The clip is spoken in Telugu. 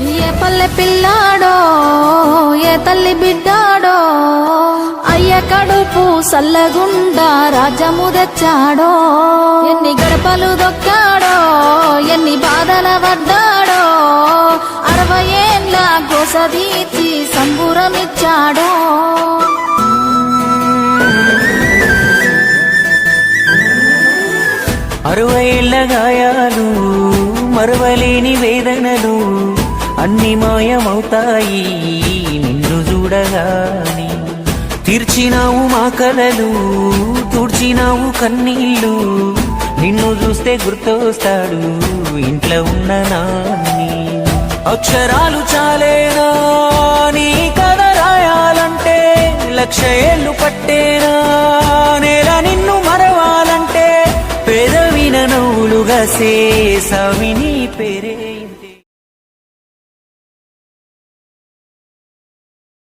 ఏ పల్లె పిల్లాడో ఏ తల్లి బిడ్డాడో అయ్య కడుపు సల్లగుండా రాజము తెచ్చాడో ఎన్ని గడపలు దొక్కాడో ఎన్ని బాధల పడ్డాడో అరవై ఏండ్ల గోసదీచి సంబురమిచ్చాడో. అరవైళ్ళ గాయాలు మరవలేని వేదనలు అన్ని మాయమవుతాయి నిన్ను చూడగాని. తీర్చినావు మా కలలు తుడిచినావు కన్నీళ్ళు. నిన్ను చూస్తే గుర్తొస్తాడు ఇంట్లో ఉన్న నాన్ని. అక్షరాలు చాలేనా? నీ కథ రాయాలంటే లక్ష ఏళ్ళు పట్టేనా? నేల నిన్ను మరవాలంటే పెదవిన నవ్వులుగా సేసవిని పేరే.